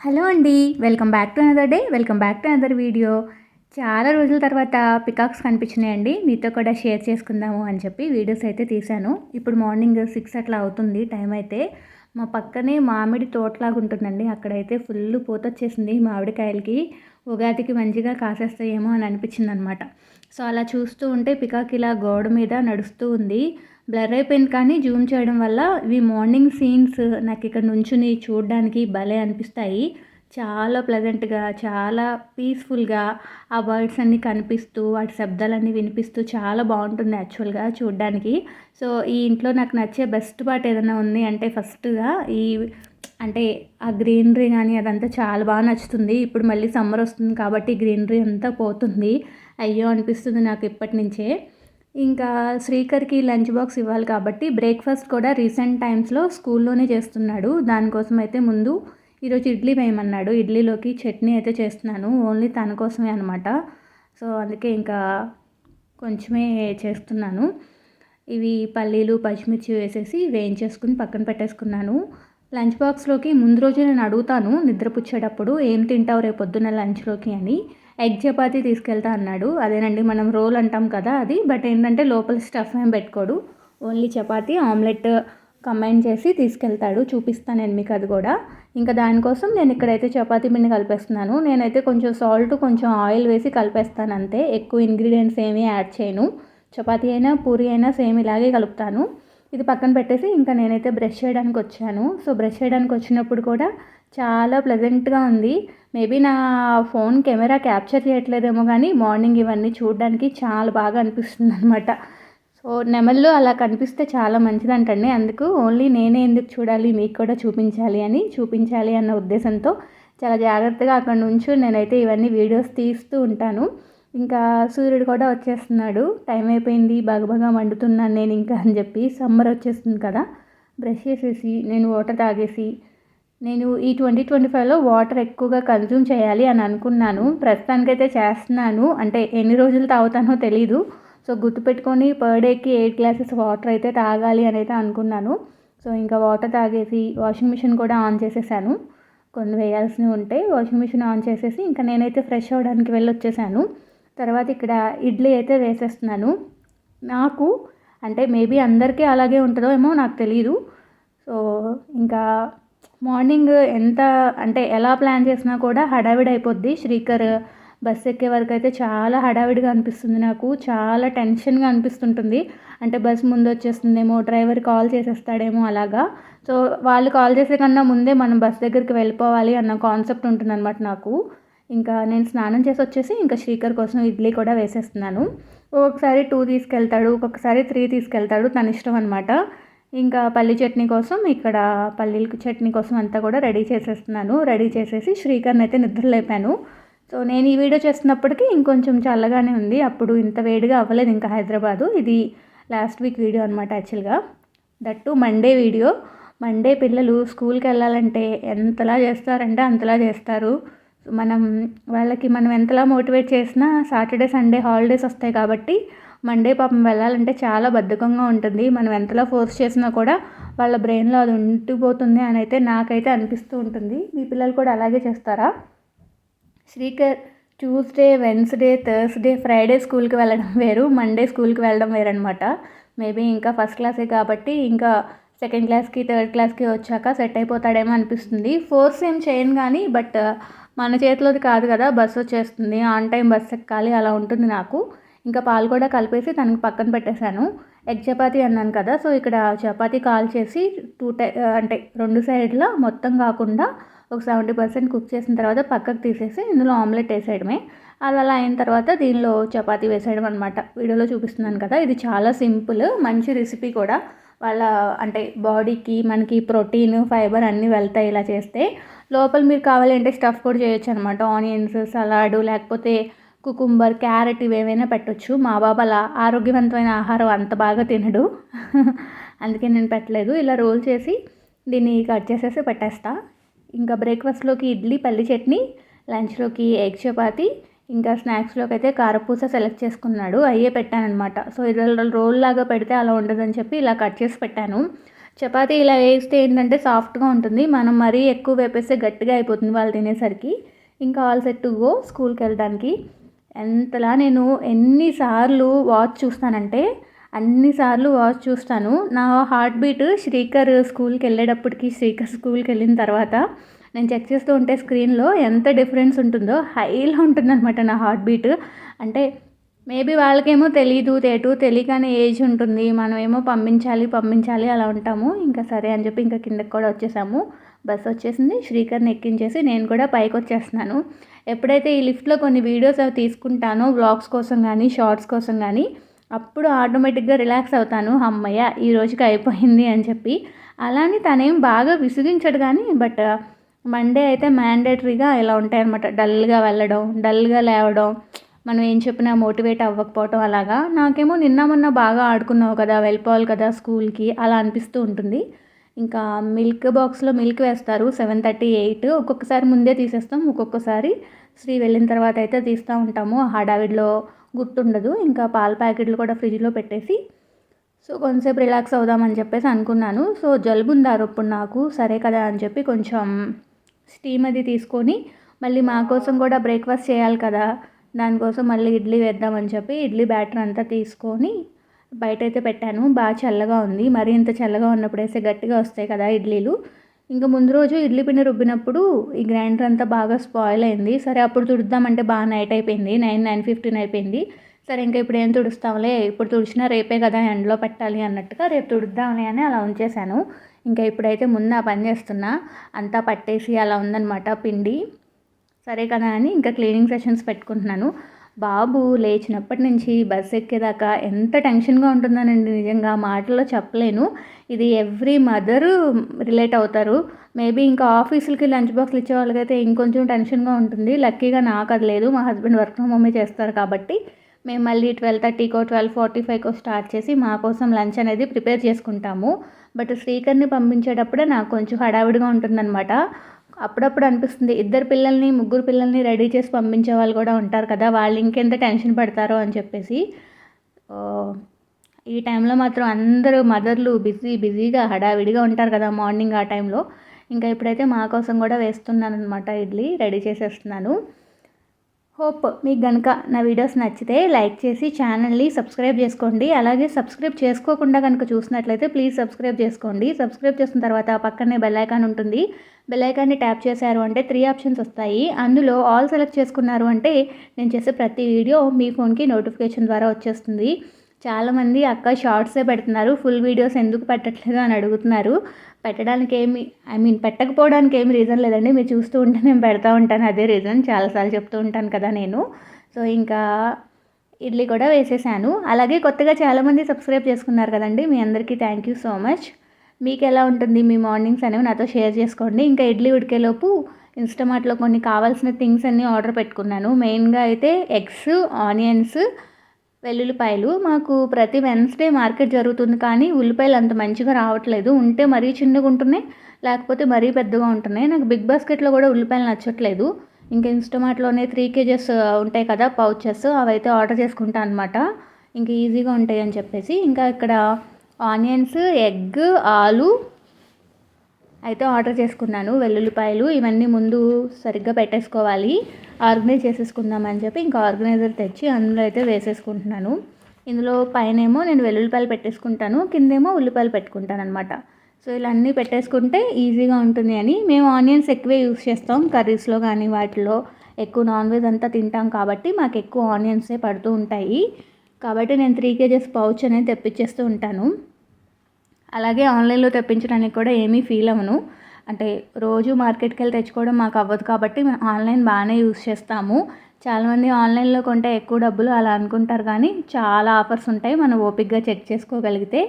Hello అండి welcome back to another day welcome back to another video. చాలా రోజుల తర్వాత పికాక్స్ కనిపించినాయండి మీతో కూడా షేర్ చేసుకుందాము అని చెప్పి వీడియోస్ అయితే తీశాను. ఇప్పుడు మార్నింగ్ సిక్స్ అట్లా అవుతుంది టైం అయితే. మా పక్కనే మామిడి తోటలాగా ఉంటుందండి అక్కడైతే ఫుల్ పూత వచ్చేసింది మామిడికాయలకి. ఉగాదికి మంచిగా కాసేస్తాయేమో అని అనిపించింది అనమాట సో అలా చూస్తూ ఉంటే పికాక్ ఇలా గోడ మీద నడుస్తూ ఉంది. బ్లర్ అయిపోయింది కానీ జూమ్ చేయడం వల్ల ఇవి మార్నింగ్ సీన్స్. నాకు ఇక్కడ నుంచుని చూడడానికి భలే అనిపిస్తాయి. చాలా ప్లెజెంట్గా చాలా పీస్ఫుల్గా ఆ బర్డ్స్ అన్నీ కనిపిస్తూ వాటి శబ్దాలన్నీ వినిపిస్తూ చాలా బాగుంటుంది యాక్చువల్గా చూడడానికి. సో ఈ ఇంట్లో నాకు నచ్చే బెస్ట్ పార్ట్ ఏదైనా ఉంది అంటే ఫస్ట్గా ఈ అంటే ఆ గ్రీనరీ కానీ అదంతా చాలా బాగా నచ్చుతుంది. ఇప్పుడు మళ్ళీ సమ్మర్ వస్తుంది కాబట్టి గ్రీనరీ అంతా పోతుంది. అయ్యో అనిపిస్తుంది నాకు ఇప్పటి నుంచే. ఇంకా శ్రీకర్కి లంచ్ బాక్స్ ఇవ్వాలి కాబట్టి బ్రేక్ఫాస్ట్ కూడా రీసెంట్ టైమ్స్లో స్కూల్లోనే చేస్తున్నాడు. దానికోసం అయితే ముందు ఈరోజు ఇడ్లీ వేయమన్నాడు. ఇడ్లీలోకి చట్నీ అయితే చేస్తున్నాను. ఓన్లీ తన కోసమే అనమాట సో అందుకే ఇంకా కొంచెమే చేస్తున్నాను. ఇవి పల్లీలు పచ్చిమిర్చి వేసేసి వేయించేసుకుని పక్కన పెట్టేసుకున్నాను. లంచ్ బాక్స్లోకి ముందు రోజు నేను అడుగుతాను నిద్రపుచ్చేటప్పుడు ఏం తింటావు రేపు పొద్దున్న లంచ్లోకి అని. ఎగ్ చపాతీ తీసుకెళ్తా అన్నాడు. అదేనండి మనం రోల్ అంటాం కదా అది. బట్ ఏంటంటే లోపల స్టఫ్ ఏం పెట్టుకోడు. ఓన్లీ చపాతీ ఆమ్లెట్ కంబైన్ చేసి తీసుకెళ్తాడు. చూపిస్తాను నేను మీకు అది కూడా. ఇంకా దానికోసం నేను ఇక్కడైతే చపాతీ పిండి కలిపేస్తున్నాను. నేనైతే కొంచెం సాల్ట్ కొంచెం ఆయిల్ వేసి కలిపేస్తాను అంతే. ఎక్కువ ఇంగ్రీడియంట్స్ ఏమీ యాడ్ చేయను. చపాతీ అయినా పూరి అయినా సేమ్ ఇలాగే కలుపుతాను. ఇది పక్కన పెట్టేసి ఇంకా నేనైతే బ్రష్ చేయడానికి వచ్చాను. సో బ్రష్ చేయడానికి వచ్చినప్పుడు కూడా చాలా ప్లెజెంట్గా ఉంది. మేబీ నా ఫోన్ కెమెరా క్యాప్చర్ చేయట్లేదేమో కానీ మార్నింగ్ ఇవన్నీ చూడడానికి చాలా బాగా అనిపిస్తుంది అనమాట నెమళ్ళు అలా కనిపిస్తే చాలా మంచిదంటండి. అందుకు ఓన్లీ నేనే ఎందుకు చూడాలి మీకు కూడా చూపించాలి అని చూపించాలి అన్న ఉద్దేశంతో చాలా జాగ్రత్తగా అక్కడ నుంచి నేనైతే ఇవన్నీ వీడియోస్ తీస్తూ ఉంటాను. ఇంకా సూర్యుడు కూడా వచ్చేస్తున్నాడు. టైం అయిపోయింది బాగా మండుతున్నాను నేను ఇంకా అని చెప్పి సమ్మర్ వచ్చేస్తుంది కదా. బ్రష్ చేసేసి నేను వాటర్ తాగేసి నేను ఈ ట్వంటీ ట్వంటీ ఫైవ్లో వాటర్ ఎక్కువగా కన్జ్యూమ్ చేయాలి అని అనుకున్నాను. ప్రస్తుతానికైతే చేస్తున్నాను. అంటే ఎన్ని రోజులు తాగుతానో తెలీదు. సో గుర్తుపెట్టుకొని పర్ డేకి ఎయిట్ గ్లాసెస్ వాటర్ అయితే తాగాలి అని అయితే అనుకున్నాను. సో ఇంకా వాటర్ తాగేసి వాషింగ్ మిషన్ కూడా ఆన్ చేసేసాను. కొన్ని వేయాల్సినవి ఉంటే వాషింగ్ మిషన్ ఆన్ చేసేసి ఇంకా నేనైతే ఫ్రెష్ అవ్వడానికి వెళ్ళొచ్చేసాను. తర్వాత ఇక్కడ ఇడ్లీ అయితే వేసేస్తున్నాను. నాకు అంటే మేబీ అందరికీ అలాగే ఉంటుందో ఏమో నాకు తెలియదు సో ఇంకా మార్నింగ్ ఎంత అంటే ఎలా ప్లాన్ చేసినా కూడా హడావిడి అయిపోద్ది. శ్రీకర్ బస్సు ఎక్కే వరకు అయితే చాలా హడావిడిగా అనిపిస్తుంది నాకు. చాలా టెన్షన్గా అనిపిస్తుంటుంది. అంటే బస్ ముందు వచ్చేస్తుందేమో డ్రైవర్ కాల్ చేసేస్తాడేమో అలాగా. సో వాళ్ళు కాల్ చేసే కన్నా ముందే మనం బస్ దగ్గరికి వెళ్ళిపోవాలి అన్న కాన్సెప్ట్ ఉంటుందన్నమాట నాకు. ఇంకా నేను స్నానం చేసి వచ్చేసి ఇంకా శ్రీకర్ కోసం ఇడ్లీ కూడా వేసేస్తున్నాను. ఒక్కొక్కసారి టూ తీసుకెళ్తాడు ఒక్కొక్కసారి త్రీ తీసుకెళ్తాడు తన ఇష్టం అనమాట ఇంకా పల్లి చట్నీ కోసం ఇక్కడ పల్లీలకు చట్నీ కోసం అంతా కూడా రెడీ చేసేస్తున్నాను. రెడీ చేసేసి శ్రీకర్ని అయితే నిద్రలేపాను. సో నేను ఈ వీడియో చేస్తున్నప్పటికీ ఇంకొంచెం చల్లగానే ఉంది. అప్పుడు ఇంత వేడిగా అవ్వలేదు ఇంకా హైదరాబాదు. ఇది లాస్ట్ వీక్ వీడియో అనమాట యాక్చువల్గా దట్టు మండే వీడియో. మండే పిల్లలు స్కూల్కి వెళ్ళాలంటే ఎంతలా చేస్తారంటే అంతలా చేస్తారు. మనం వాళ్ళకి మనం ఎంతలా మోటివేట్ చేసినా సాటర్డే సండే హాలిడేస్ వస్తాయి కాబట్టి మండే పాపం వెళ్ళాలంటే చాలా బద్ధకంగా ఉంటుంది. మనం ఎంతలా ఫోర్స్ చేసినా కూడా వాళ్ళ బ్రెయిన్లో అది ఉండిపోతుంది అని అయితే నాకైతే అనిపిస్తూ ఉంటుంది. మీ పిల్లలు కూడా అలాగే చేస్తారా? Srikar Tuesday Wednesday Thursday Friday స్కూల్కి వెళ్ళడం వేరు మండే స్కూల్కి వెళ్ళడం వేరనమాట మేబీ ఇంకా ఫస్ట్ క్లాసే కాబట్టి ఇంకా సెకండ్ క్లాస్కి థర్డ్ క్లాస్కి వచ్చాక సెట్ అయిపోతాడేమో అనిపిస్తుంది. ఫోర్స్ ఏం చేయను కానీ బట్ మన చేతిలోది కాదు కదా బస్సు వచ్చేస్తుంది. ఆన్ టైం బస్ ఎక్కాలి అలా ఉంటుంది నాకు. ఇంకా పాలు కూడా కలిపేసి తనకి పక్కన పెట్టేశాను. ఎగ్ చపాతీ అన్నాను కదా సో ఇక్కడ చపాతీ కాల్ చేసి టూ టై అంటే రెండు సైడ్ల మొత్తం కాకుండా ఒక సెవెంటీ పర్సెంట్ కుక్ చేసిన తర్వాత పక్కకు తీసేసి ఇందులో ఆమ్లెట్ వేసేయడమే. అది అలా అయిన తర్వాత దీనిలో చపాతీ వేసేయడం అనమాట వీడియోలో చూపిస్తున్నాను కదా ఇది చాలా సింపుల్ మంచి రెసిపీ కూడా. వాళ్ళ అంటే బాడీకి మనకి ప్రోటీన్ ఫైబర్ అన్నీ వెళ్తాయి ఇలా చేస్తే. లోపల మీరు కావాలంటే స్టఫ్ కూడా చేయొచ్చు అనమాట ఆనియన్స్ సలాడ్ లేకపోతే కుకుంబర్ క్యారెట్ ఇవేవైనా పెట్టచ్చు. మా బాబు అలా ఆరోగ్యవంతమైన ఆహారం అంత బాగా తినడు. అందుకే నేను పెట్టలేదు. ఇలా రోల్ చేసి దీన్ని కట్ చేసేసి పెట్టేస్తా. ఇంకా బ్రేక్ఫాస్ట్లోకి ఇడ్లీ పల్లి చట్నీ లంచ్లోకి ఎగ్ చపాతి ఇంకా స్నాక్స్లోకి అయితే కారపూస సెలెక్ట్ చేసుకున్నాడు. అయ్యే పెట్టానమాట సో ఇది రోల్ లాగా పెడితే అలా ఉండదని చెప్పి ఇలా కట్ చేసి పెట్టాను. చపాతి ఇలా వేస్తే ఏంటంటే సాఫ్ట్గా ఉంటుంది. మనం మరీ ఎక్కువ వేపేస్తే గట్టిగా అయిపోతుంది వాళ్ళు తినేసరికి. ఇంకా ఆల్ సెట్ టు గో స్కూల్కి వెళ్ళడానికి. ఎంతలా నేను ఎన్నిసార్లు వాచ్ చూస్తానంటే అన్నిసార్లు వాచ్ చూస్తాను. నా హార్ట్ బీట్ శ్రీకర్ స్కూల్కి వెళ్ళేటప్పటికి శ్రీకర్ స్కూల్కి వెళ్ళిన తర్వాత నేను చెక్ చేస్తూ ఉంటే స్క్రీన్లో ఎంత డిఫరెన్స్ ఉంటుందో హైలో ఉంటుందన్నమాట నా హార్ట్ బీట్ అంటే మేబీ వాళ్ళకేమో తెలీదు తేటు తెలియకనే ఏజ్ ఉంటుంది. మనం ఏమో పంపించాలి పంపించాలి అలా ఉంటాము. ఇంకా సరే అని చెప్పి ఇంకా కిందకి కూడా వచ్చేసాము. బస్ వచ్చేసింది. శ్రీకర్ని ఎక్కించేసి నేను కూడా పైకి వచ్చేస్తున్నాను. ఎప్పుడైతే ఈ లిఫ్ట్లో కొన్ని వీడియోస్ అవి తీసుకుంటానో బ్లాగ్స్ కోసం కానీ షార్ట్స్ కోసం కానీ అప్పుడు ఆటోమేటిక్గా రిలాక్స్ అవుతాను. అమ్మయ్య ఈ రోజుకి అయిపోయింది అని చెప్పి. అలానే తనేం బాగా విసిగించడు కానీ బట్ మండే అయితే మ్యాండేటరీగా ఇలా ఉంటాయన్నమాట. డల్గా వెళ్ళడం డల్గా లేవడం మనం ఏం చెప్పినా మోటివేట్ అవ్వకపోవటం అలాగా. నాకేమో నిన్న మొన్న బాగా ఆడుకున్నావు కదా వెళ్ళిపోవాలి కదా స్కూల్కి అలా అనిపిస్తూ ఉంటుంది. ఇంకా మిల్క్ బాక్స్లో మిల్క్ వేస్తారు సెవెన్ థర్టీ ఎయిట్. ఒక్కొక్కసారి ముందే తీసేస్తాం ఒక్కొక్కసారి శ్రీ వెళ్ళిన తర్వాత అయితే తీస్తూ ఉంటాము. హడావిడిలో గుర్తుండదు. ఇంకా పాల ప్యాకెట్లు కూడా ఫ్రిడ్జ్లో పెట్టేసి సో కొంతసేపు రిలాక్స్ అవుదామని చెప్పేసి అనుకున్నాను. సో జలుబు ఉందారు ఇప్పుడు నాకు. సరే కదా అని చెప్పి కొంచెం స్టీమ్ అది తీసుకొని మళ్ళీ మా కోసం కూడా బ్రేక్ఫాస్ట్ చేయాలి కదా. దానికోసం మళ్ళీ ఇడ్లీ వేద్దామని చెప్పి ఇడ్లీ బ్యాటర్ అంతా తీసుకొని బయట అయితే పెట్టాను. బాగా చల్లగా ఉంది. మరీ ఇంత చల్లగా ఉన్నప్పుడు వేస్తే గట్టిగా వస్తాయి కదా ఇడ్లీలు. ఇంకా ముందు రోజు ఇడ్లీ పిండి రుబ్బినప్పుడు ఈ గ్రైండర్ అంతా బాగా స్పాయిల్ అయింది. సరే అప్పుడు తుడుద్దామంటే బాగా నైట్ అయిపోయింది. నైన్ నైన్ ఫిఫ్టీన్ అయిపోయింది. సరే ఇంకా ఇప్పుడు ఏం తుడుస్తాంలే? ఇప్పుడు తుడిచినా రేపే కదా ఎండలో పెట్టాలి అన్నట్టుగా రేపు తుడుద్దాంలే అని అలా ఉంచేశాను. ఇంకా ఇప్పుడైతే ముందు ఆ పని చేస్తున్నా. అంతా పట్టేసి అలా ఉందన్నమాట పిండి. సరే కదా అని ఇంకా క్లీనింగ్ సెషన్స్ పెట్టుకుంటున్నాను. బాబు లేచినప్పటి నుంచి బస్సు ఎక్కేదాకా ఎంత టెన్షన్గా ఉంటుందనండి నిజంగా మాటల్లో చెప్పలేను. ఇది ఎవ్రీ మదరు రిలేట్ అవుతారు. మేబీ ఇంకా ఆఫీసులకి లంచ్ బాక్స్లు ఇచ్చే వాళ్ళకైతే ఇంకొంచెం టెన్షన్గా ఉంటుంది. లక్కీగా నాకు అది లేదు. మా హస్బెండ్ వర్క్ ఫ్రమ్ హోమే చేస్తారు కాబట్టి మేము మళ్ళీ ట్వెల్వ్ థర్టీకో ట్వెల్వ్ ఫార్టీ ఫైవ్కో స్టార్ట్ చేసి మా కోసం లంచ్ అనేది ప్రిపేర్ చేసుకుంటాము. బట్ శ్రీకర్ని పంపించేటప్పుడే నాకు కొంచెం హడావిడిగా ఉంటుందన్నమాట. అప్పుడప్పుడు అనిపిస్తుంది ఇద్దరు పిల్లల్ని ముగ్గురు పిల్లల్ని రెడీ చేసి పంపించే వాళ్ళు కూడా ఉంటారు కదా వాళ్ళు ఇంకెంత టెన్షన్ పడతారో అని చెప్పేసి. ఈ టైంలో మాత్రం అందరూ మదర్లు బిజీ బిజీగా హడావిడిగా ఉంటారు కదా మార్నింగ్ ఆ టైంలో. ఇంకా ఇప్పుడైతే మా కోసం కూడా వేస్తున్నాను అనమాట ఇడ్లీ రెడీ చేసేస్తున్నాను. హోప్ మీకు కనుక నా వీడియోస్ నచ్చితే లైక్ చేసి ఛానల్ని సబ్స్క్రైబ్ చేసుకోండి. అలాగే సబ్స్క్రైబ్ చేసుకోకుండా కనుక చూసినట్లయితే ప్లీజ్ సబ్స్క్రైబ్ చేసుకోండి. సబ్స్క్రైబ్ చేసిన తర్వాత పక్కనే బెల్ ఐకాన్ ఉంటుంది. బెల్ ఐకాన్ని ట్యాప్ చేశారు అంటే త్రీ ఆప్షన్స్ వస్తాయి. అందులో ఆల్ సెలెక్ట్ చేసుకున్నారు అంటే నేను చేసే ప్రతి వీడియో మీ ఫోన్కి నోటిఫికేషన్ ద్వారా వచ్చేస్తుంది. చాలామంది అక్క షార్ట్సే పెడుతున్నారు ఫుల్ వీడియోస్ ఎందుకు పెట్టట్లేదు అని అడుగుతున్నారు. పెట్టడానికి ఏమి ఐ మీన్ పెట్టకపోవడానికి ఏమి రీజన్ లేదండి. మీరు చూస్తూ ఉంటే నేను పెడతా ఉంటాను అదే రీజన్. చాలాసార్లు చెప్తూ ఉంటాను కదా నేను. సో ఇంకా ఇడ్లీ కూడా వేసేసాను. అలాగే కొత్తగా చాలామంది సబ్స్క్రైబ్ చేసుకున్నారు కదండి. మీ అందరికీ థ్యాంక్ యూ సో మచ్ మీకు ఎలా ఉంటుంది మీ మార్నింగ్స్ అనేవి నాతో షేర్ చేసుకోండి. ఇంకా ఇడ్లీ ఉడికేలోపు ఇన్స్టామార్ట్లో కొన్ని కావాల్సిన థింగ్స్ అన్నీ ఆర్డర్ పెట్టుకున్నాను. మెయిన్గా అయితే ఎగ్స్ ఆనియన్స్ వెల్లుల్లిపాయలు. మాకు ప్రతి వెన్స్డే మార్కెట్ జరుగుతుంది కానీ ఉల్లిపాయలు అంత మంచిగా రావట్లేదు. ఉంటే మరీ చిన్నగా ఉంటున్నాయి లేకపోతే మరీ పెద్దగా ఉంటున్నాయి. నాకు బిగ్ బాస్కెట్లో కూడా ఉల్లిపాయలు నచ్చట్లేదు. ఇంకా ఇన్స్టమార్ట్లోనే త్రీ కేజెస్ ఉంటాయి కదా పౌచెస్ అవైతే ఆర్డర్ చేసుకుంటా అనమాట ఇంకా ఈజీగా ఉంటాయి అని చెప్పేసి. ఇంకా ఇక్కడ ఆనియన్స్ ఎగ్ ఆలు అయితే ఆర్డర్ చేసుకున్నాను. వెల్లుల్లిపాయలు ఇవన్నీ ముందు సరిగ్గా పెట్టేసుకోవాలి. ఆర్గనైజ్ చేసేసుకుందామని చెప్పి ఇంకా ఆర్గనైజర్ తెచ్చి అందులో అయితే వేసేసుకుంటున్నాను. ఇందులో పైనేమో నేను వెల్లుల్లిపాయలు పెట్టేసుకుంటాను. కిందేమో ఉల్లిపాయలు పెట్టుకుంటాను అనమాట సో ఇలా అన్నీ పెట్టేసుకుంటే ఈజీగా ఉంటుంది అని. మేము ఆనియన్స్ ఎక్కువే యూస్ చేస్తాం. కర్రీస్లో కానీ వాటిలో ఎక్కువ నాన్ వెజ్ అంతా తింటాం కాబట్టి మాకు ఎక్కువ ఆనియన్సే పడుతూ ఉంటాయి. కాబట్టి నేను త్రీ కేజెస్ పౌచ్ అనేది తెప్పించేస్తూ ఉంటాను. అలాగే ఆన్లైన్లో తెప్పించడానికి కూడా ఏమీ ఫీల్ అవ్వను. అంటే రోజు మార్కెట్కి వెళ్ళి తెచ్చుకోవడం మాకు అవ్వదు కాబట్టి మేము ఆన్లైన్ బాగానే యూస్ చేస్తాము. చాలామంది ఆన్లైన్లో కొంటే ఎక్కువ డబ్బులు అలా అనుకుంటారు కానీ చాలా ఆఫర్స్ ఉంటాయి. మనం ఓపిక్గా చెక్ చేసుకోగలిగితే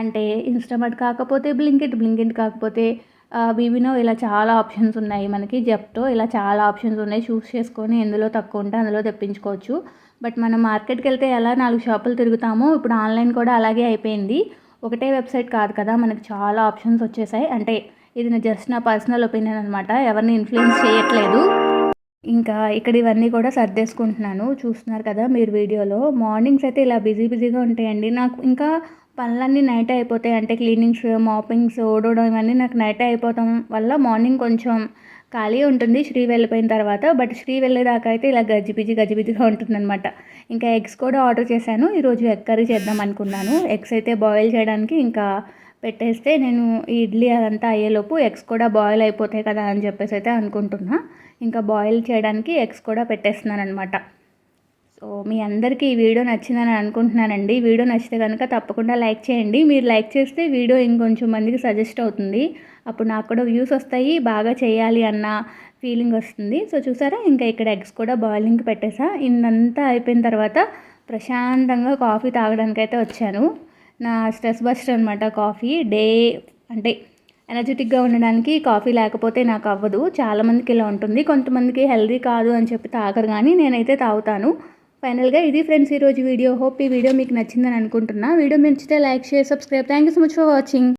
అంటే ఇన్స్టామార్ట్ కాకపోతే బ్లింకిట్ బ్లింకిట్ కాకపోతే బీబీనో ఇలా చాలా ఆప్షన్స్ ఉన్నాయి. మనకి జెప్టో ఇలా చాలా ఆప్షన్స్ ఉన్నాయి. చూస్ చేసుకొని ఎందులో తక్కువ ఉంటే అందులో తెప్పించుకోవచ్చు. బట్ మనం మార్కెట్కి వెళ్తే ఎలా నాలుగు షాపులు తిరుగుతామో ఇప్పుడు ఆన్లైన్ కూడా అలాగే అయిపోయింది. ఒకటే వెబ్సైట్ కాదు కదా మనకు చాలా ఆప్షన్స్ వచ్చేసాయి. అంటే ఇది నా జస్ట్ నా పర్సనల్ ఒపీనియన్ అనమాట ఎవరిని ఇన్ఫ్లుయెన్స్ చేయట్లేదు. ఇంకా ఇక్కడ ఇవన్నీ కూడా సర్దేసుకుంటున్నాను చూస్తున్నారు కదా మీరు వీడియోలో. మార్నింగ్స్ అయితే ఇలా బిజీ బిజీగా ఉంటాయండి. నాకు ఇంకా పనులన్నీ నైట్ అయిపోతాయి. అంటే క్లీనింగ్స్ మాపింగ్స్ ఓడోడం ఇవన్నీ నాకు నైట్ అయిపోవడం వల్ల మార్నింగ్ కొంచెం ఖాళీ ఉంటుంది శ్రీ వెళ్ళిపోయిన తర్వాత బట్ శ్రీ వెళ్ళేదాకా అయితే ఇలా గజిబిజి గజిబిజిగా ఉంటుందన్నమాట. ఇంకా ఎగ్స్ కూడా ఆర్డర్ చేశాను ఈరోజు ఎగ్ కర్రీ చేద్దాం అనుకున్నాను. ఎగ్స్ అయితే బాయిల్ చేయడానికి ఇంకా పెట్టేస్తే నేను ఈ ఇడ్లీ అదంతా అయ్యేలోపు ఎగ్స్ కూడా బాయిల్ అయిపోతాయి కదా అని చెప్పేసి అయితే అనుకుంటున్నా. ఇంకా బాయిల్ చేయడానికి ఎగ్స్ కూడా పెట్టేస్తున్నాను అనమాట సో మీ అందరికీ ఈ వీడియో నచ్చిందని అనుకుంటున్నానండి. వీడియో నచ్చితే కనుక తప్పకుండా లైక్ చేయండి. మీరు లైక్ చేస్తే వీడియో ఇంకొంచెం మందికి సజెస్ట్ అవుతుంది. అప్పుడు నాకు కూడా వ్యూస్ వస్తాయి. బాగా చేయాలి అన్న ఫీలింగ్ వస్తుంది. సో చూసారా? ఇంకా ఇక్కడ ఎగ్స్ కూడా బాయిలింగ్ పెట్టేసా. ఇందంతా అయిపోయిన తర్వాత ప్రశాంతంగా కాఫీ తాగడానికైతే వచ్చాను. నా స్ట్రెస్ బస్టర్ అనమాట కాఫీ. డే అంటే ఎనర్జెటిక్గా ఉండడానికి కాఫీ లేకపోతే నాకు అవ్వదు. చాలామందికి ఇలా ఉంటుంది. కొంతమందికి హెల్దీ కాదు అని చెప్పి తాగరు కానీ నేనైతే తాగుతాను. ఫైనల్గా ఇది ఫ్రెండ్స్ ఈరోజు వీడియో. హోప్ ఈ వీడియో మీకు నచ్చిందని అనుకుంటున్నా. వీడియో నచ్చితే like share subscribe. Thank you so much for watching